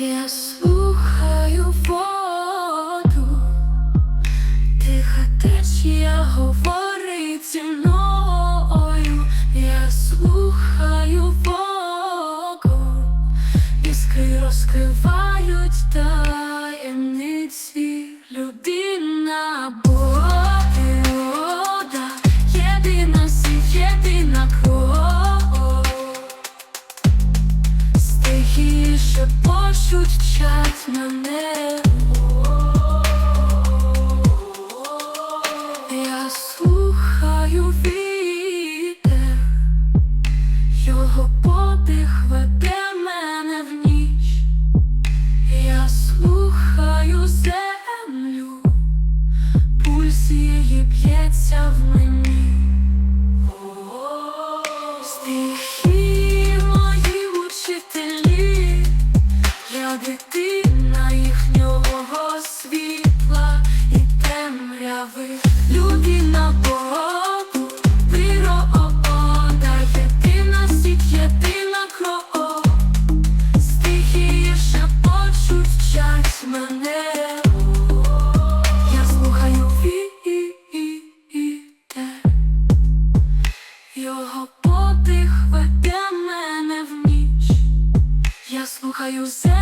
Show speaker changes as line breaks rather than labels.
Я слухаю воду, тиха течія говорить зі мною, я слухаю вогонь, іскри розкривають таємниці. Людина була природа, єдина всі, єдина кров, стихіше шепочуть, вчать мене. Я слухаю вітер, його подих веде мене в ніч. Я слухаю землю, пульс її б'ється в мені. Стихи я дитина you said